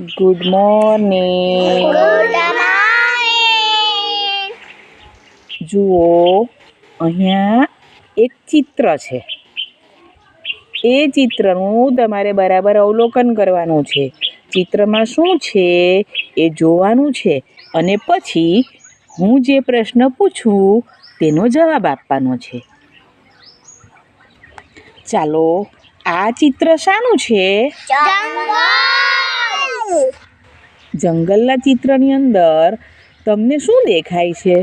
Good morning good morning જુઓ અહીંયા એક ચિત્ર છે. એ ચિત્રનું તમારે બરાબર અવલોકન કરવાનું છે. ચિત્રમાં શું છે એ જોવાનું છે અને પછી હું જે પ્રશ્ન પૂછું તેનો જવાબ આપવાનો છે. ચાલો આ ચિત્ર શાનું છે? જંગલ. જંગલના ચિત્રની અંદર તમને શું દેખાય છે?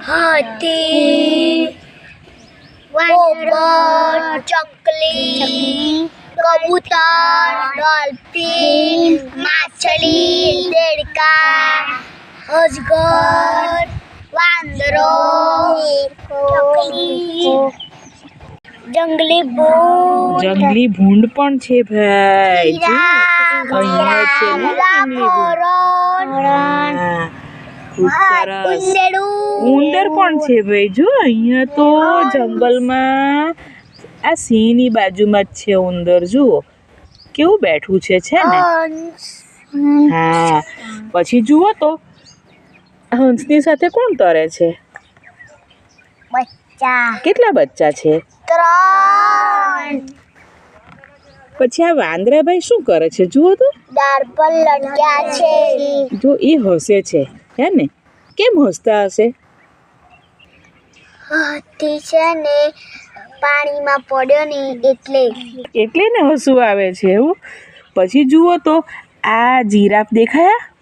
હાથી ચકલી કબૂતર ડોલ્ફિન માછલી દેડકા અજગર વાંદરો ચકલી જંગલી ભૂત જંગલી ભૂંડ પણ છે ભાઈ જો. અહીંયા છે ને જંગલી ભૂંડ. હા, ખૂબ સરસ ઉંદર પણ છે ભાઈ જો અહીંયા તો જંગલમાં આ સિંહની બાજુમાં જ છે ઉંદર જુઓ કેવું બેઠું છે છે ને હા પછી જુઓ તો હંસની સાથે કોણ તરે છે? બચ્ચા. કેટલા બચ્ચા છે? ત્રણ. પછી આ વાંદરાભાઈ શું કરે છે? જુઓ તો. ડાળ પર લટક્યા છે. જો એ હસે છે હે ને? કેમ હસતા હશે? હાથી છે ને પાણીમાં પડ્યો ને એટલે. એટલે ને હસવું આવે છે એવું? પછી જુઓ તો આ જીરાફ દેખાયા?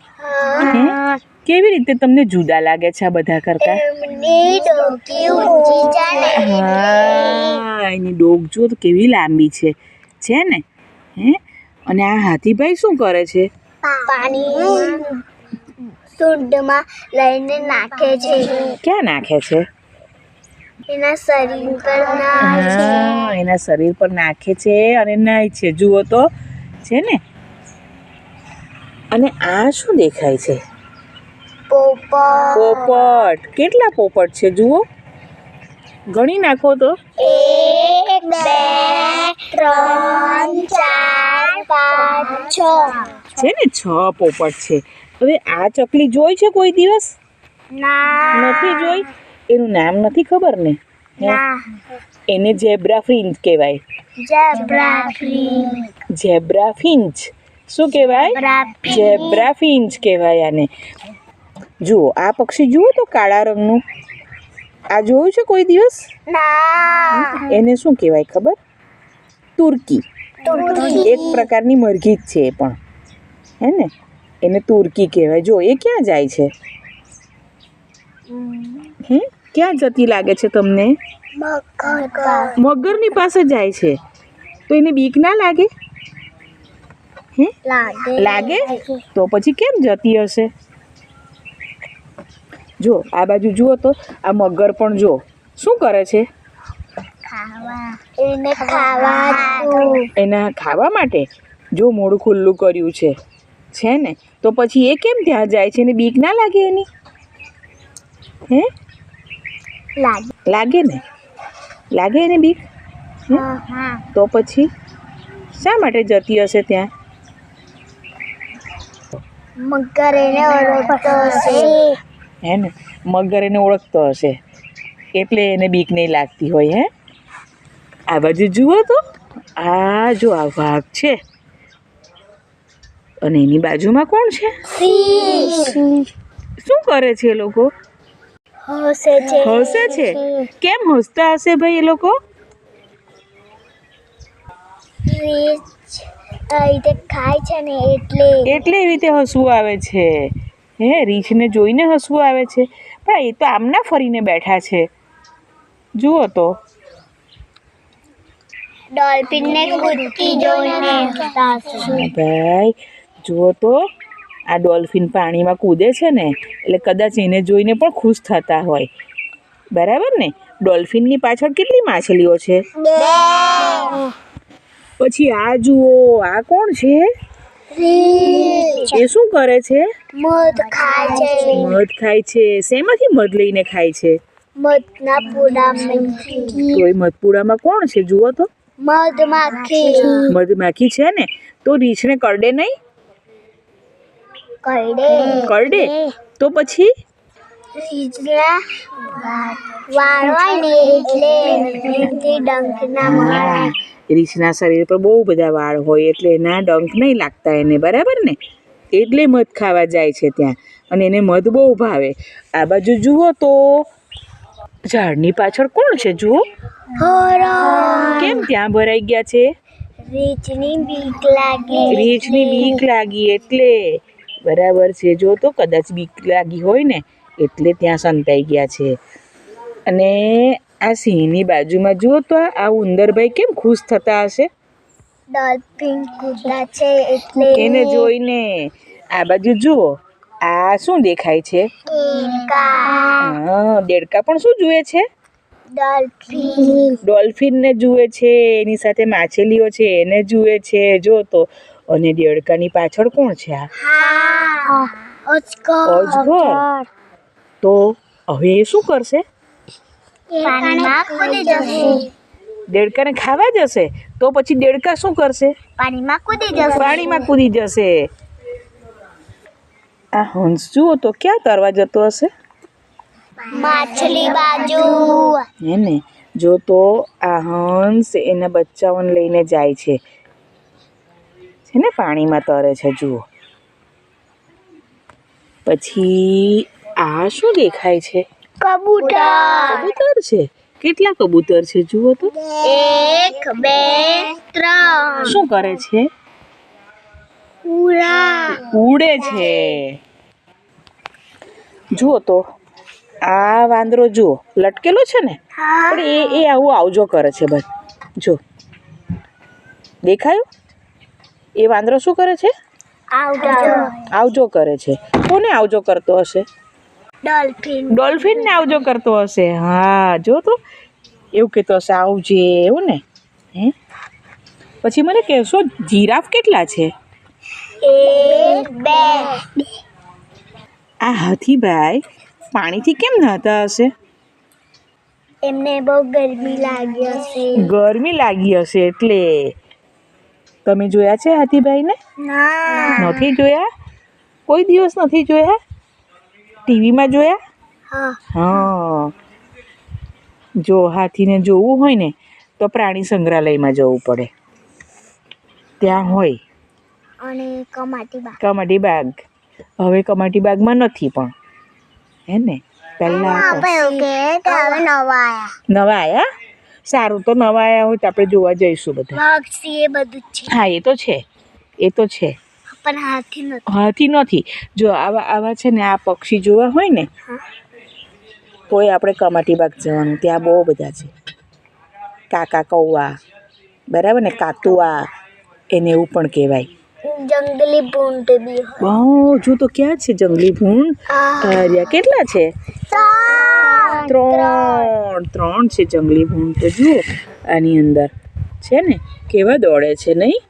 કેવી રીતે તમને જુદા લાગે છે આ બધા કરતા? હા એની ડોક જો તો કેવી લાંબી છે. છે ને? હે? અને આ હાથીભાઈ શું કરે છે? પાણી સુંડમાં લઈને નાખે છે. ક્યાં નાખે છે? એના શરીર પર એના શરીર પર નાખે છે અને નાય છે. જુઓ તો. છે ને? અને આ શું દેખાય છે? પોપટ. પોપટ. કેટલા પોપટ છે જુઓ. ગણી નાખો તો. એક બે ત્રણ ચાર પાંચ છ. છે ને છ પોપટ છે. હવે આ ચકલી જોઈ છે કોઈ દિવસ? નથી જોઈ? એનું નામ નથી ખબર ને? એને ઝેબ્રા ફિન્ચ કહેવાય. ઝેબ્રા ફિશ ઝેબ્રા ફિન્ચ શું કહેવાય? ફિન્ચ કહેવાય આને. જુઓ આ પક્ષી જુઓ તો કાળા રંગનું. આ જોયું છે કોઈ દિવસ? એને શું કહેવાય ખબર? તુર્કી. એક પ્રકારની મરઘી જ છે એ પણ. હે ને? એને તુર્કી કહેવાય. જો એ ક્યાં જાય છે? હે ક્યાં જતી લાગે છે તમને? મગરની પાસે જાય છે. તો એને બીક ના લાગે? લાગે. લાગે? તો પછી કેમ જતી હશે? જો આ બાજુ જુઓ તો આ મગર પણ જો શું કરે છે? ખાવા. એને ખાવા દઉં. એના ખાવા માટે? જો મોઢું ખુલ્લું કર્યું છે. છે ને? તો પછી એ કેમ ત્યાં જાય છે? એને બીક ના લાગે એની? હે? લાગે. લાગે ને? લાગે એને બીક? તો પછી શા માટે જતી હશે ત્યાં? મગર એને ઓળખતો હશે. હે ને મગર એને ઓળખતો હશે. એટલે એને બીક નહીં લાગતી હોય હે? આ બાજુ જુઓ તો. આ જો આ વાઘ છે. અને એની બાજુમાં કોણ છે? શું કરે છે એ લોકો? હસે છે. હસે છે? કેમ હસતા હશે ભાઈ એ લોકો? રીતે ખાય છે ને એટલે એટલે એવી રીતે હસવું આવે છે. હે રીંછને જોઈને હસવું આવે છે. પણ એ તો આમના ફરીને બેઠા છે. જુઓ તો. ડોલ્ફિન કૂદતી જોઈને ભાઈ જુઓ તો. આ ડોલ્ફિન પાણીમાં કૂદે છે ને એટલે કદાચ એને જોઈને પણ ખુશ થતા હોય. બરાબર ને? ડોલ્ફિનની પાછળ કેટલી માછલીઓ છે? પછી આ જુઓ આ કોણ છે? એ શું કરે છે? મધ ખાય છે. મધ ખાય છે. શેમાંથી મધ લઈને ખાય છે? મધના પૂડામાંથી તો એ મધપુડામાં કોણ છે? જુઓ તો. મધમાખી મધમાખી છે ને? તો રીંછને કરડે નહીં? કરડે. કરડે? તો પછી? રીંછના વાળ એટલે એનાથી ડંખ ના શરીર પર બહુ બધા વાળ હોય એટલે એના ડંખ નહીં લાગતા એને બરાબર ને? એટલે મધ ખાવા જાય છે ત્યાં અને એને મધ બહુ ભાવે. આ બાજુ જુઓ તો ઝાડની પાછળ કોણ છે જુઓ? કેમ ત્યાં ભરાઈ ગયા છે? રીંછની બીક લાગે. રીંછની બીક લાગી એટલે. બરાબર છે જો તો કદાચ બીક લાગી હોય ને. એટલે ત્યાં સંતાઈ ગયા છે. અને આ સિંહની બાજુમાં જુઓ તો આ ઉંદરભાઈ કેમ ખુશ થતા હશે? ડોલ્ફિન કૂદા છે એટલે એને જોઈને આ બાજુ જુઓ આ શું દેખાય છે? હા દેડકા પણ શું જુએ છે? ડોલ્ફિન. ડોલ્ફિનને જુએ છે એની સાથે માછલીઓ છે એને જુએ છે જો તો અને દેડકાની પાછળ કોણ છે આ? અજગર. તો હવે એ શું કરશે? પાણીમાં કૂદી જશે. દેડકાને ખાવા જશે? તો પછી દેડકા શું કરશે? પાણીમાં કૂદી જશે. પાણીમાં કૂદી જશે. આ હંસ જુઓ તો ક્યાં તરવા જતો હશે? માછલી બાજુ. હે ને જો તો આ હંસ એના બચ્ચાઓને લઈને જાય છે. છે ને પાણીમાં તરે છે જુઓ. પછી આ શું દેખાય છે? કબૂતર. કબૂતર છે? કેટલા કબૂતર છે? જુઓ તો. એક બે ત્રણ. શું કરે છે? ઉડે. છે. જુઓ તો. આ વાંદરો જુઓ. લટકેલો છે ને? પણ એ એ આવું આવજો કરે છે બસ. જો દેખાયું? એ વાંદરો શું કરે છે? આવજો. આવજો કરે છે. કોને આવજો કરતો હશે? ડોલ્ફિન. ડોલ્ફિનને આવજો કરતો હશે. હા જો તો. એવું કહેતો હશે આવજે એવું ને? હે? પછી મને કહેશો જીરાફ કેટલા છે? એક બે. આ હાથીભાઈ પાણીથી કેમ નહાતા હશે? એમને બહુ ગરમી લાગી હશે. ગરમી લાગી હશે એટલે. તમે જોયા છે હાથીભાઈને ના. નથી જોયા? કોઈ દિવસ નથી જોયા? ટીવીમાં જોયા? હા. જો હાથીને જોવું હોય ને તો પ્રાણી સંગ્રહાલયમાં જવું પડે. ત્યાં હોય. અને કમાટી બાગ. હવે કમાટી બાગમાં નથી પણ. હે ને? પહેલાં નવા આયા. સારું તો નવા આયા હોય તો આપણે જોવા જઈશું બધા. હા એ તો છે. એ તો છે. પણ હાથી નથી. હાથી નથી. જો આવા આવા છે ને આ પક્ષી જોવા હોય ને. તોય આપણે કમાટી બાગ જવાનું. ત્યાં બહુ બધા છે. કાકા કૌવા બરાબર ને? કાતુઆ એને એવું પણ કહેવાય. જંગલી ભૂંડ બી બહુ જો તો ક્યાં છે જંગલી ભૂંડ? અરે કેટલા છે? ત્રણ. ત્રણ છે જંગલી ભૂંડ તો જુઓ. આની અંદર છે ને કેવા દોડે છે નહીં?